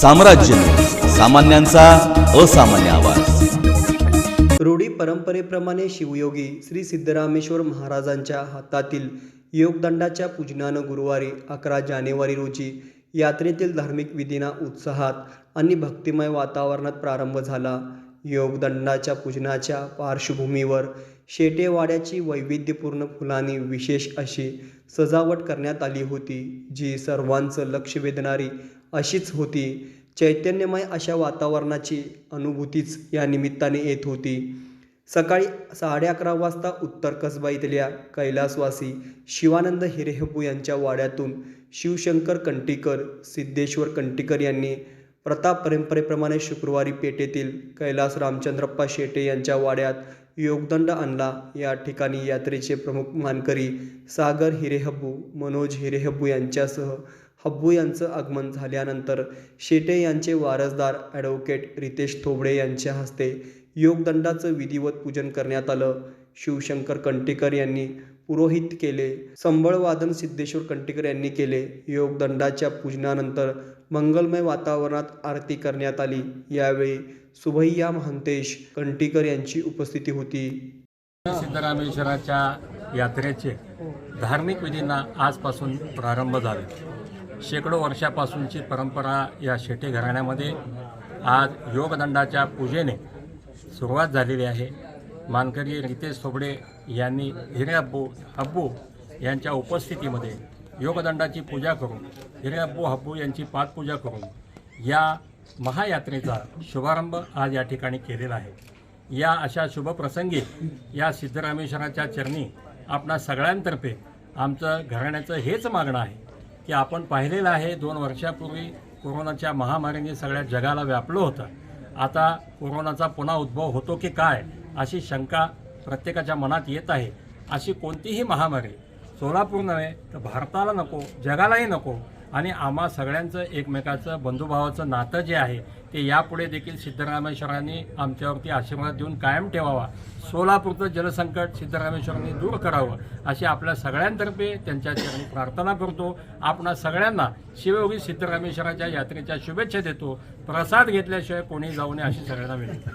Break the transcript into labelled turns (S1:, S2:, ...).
S1: साम्राज्य. सामान्यांचा असामान्य आवाज.
S2: रूढी परंपरेप्रमाणे शिवयोगी श्री सिद्धरामेश्वर महाराजांच्या हातातील योगदंडाच्या पूजनानं गुरुवारी अकरा जानेवारी रोजी यात्रेतील धार्मिक विधींना उत्साहात आणि भक्तिमय वातावरणात प्रारंभ झाला. योगदंडाच्या पूजनाच्या पार्श्वभूमीवर शेटेवाड्याची वैविध्यपूर्ण फुलांनी विशेष अशी सजावट करण्यात आली होती जी सर्वांचं लक्ष वेधणारी अशीच होती. चैतन्यमय अशा वातावरणाची अनुभूतीच या निमित्ताने येत होती. सकाळी साडे अकरा वाजता उत्तर कसबा इथल्या कैलासवासी शिवानंद हिरेहबू यांच्या वाड्यातून शिवशंकर कंटीकर सिद्धेश्वर कंटीकर यांनी प्रताप परंपरेप्रमाणे शुक्रवारी पेठेतील कैलास रामचंद्रप्पा शेटे यांच्या वाड्यात योगदंड आणला. या ठिकाणी यात्रेचे प्रमुख मानकरी सागर हिरेहब्बू मनोज हिरेहब्बू यांच्यासह हब्बू यांचं आगमन झाल्यानंतर शेटे यांचे वारसदार ॲडव्होकेट रितेश थोबडे यांच्या हस्ते योगदंडाचं विधिवत पूजन करण्यात आलं. शिवशंकर कंटेकर यांनी पुरोहित केले. संबळवादन सिद्धेश्वर कंटेकर यांनी केले. योगदंडाच्या पूजनानंतर मंगलमय वातावरणात आरती करण्यात आली. यावेळी सुभैया महंतेश कंटीकर यांची उपस्थिती होती.
S3: सिद्धरामेश्वराच्या यात्रेचे धार्मिक विधींना आजपासून प्रारंभ झाले. शेकडो वर्षापासूनची परंपरा या शेटे घराण्यामध्ये आज योगदंडाच्या पूजेने सुरुवात झालेली आहे. मानकरी रितेश थोबडे यांनी हिरे अब्बू हब्बू यांच्या उपस्थितीमध्ये योगदंडाची पूजा करून हिरे अब्बू हब्बू यांची पाठपूजा करून या महायात्रेचा शुभारंभ आज या ठिकाणी केलेला आहे. या अशा शुभप्रसंगी या सिद्धरामेश्वराच्या चरणी आपणा सगळ्यांतर्फे आमचं घराण्याचं हेच मागणं आहे. की आपण पाहिलेलं आहे दोन वर्षापूर्वी कोरोनाच्या महामारीने सगळ्या जगाला व्यापलं होतं. आता कोरोनाचा पुन्हा उद्भव होतो की काय अशी शंका प्रत्येकाच्या मनात येत आहे. अशी कोणतीही महामारी सोलापूर नव्हे तर भारताला नको जगालाही नको आणि आम्हा सगळ्यांचं एकमेकाचं बंधुभावाचं नातं जे आहे ते यापुढे देखील सिद्धरामेश्वरांनी आमच्यावरती आशीर्वाद देऊन कायम ठेवावा. सोलापूरचं जलसंकट सिद्धरामेश्वरांनी दूर करावं अशी आपल्या सगळ्यांतर्फे त्यांच्या चरणी प्रार्थना करतो. आपणा सगळ्यांना शिवयोगी सिद्धरामेश्वराच्या यात्रेच्या शुभेच्छा देतो. प्रसाद घेतल्याशिवाय कोणी जाऊ नये अशी सगळ्यांना विनंती.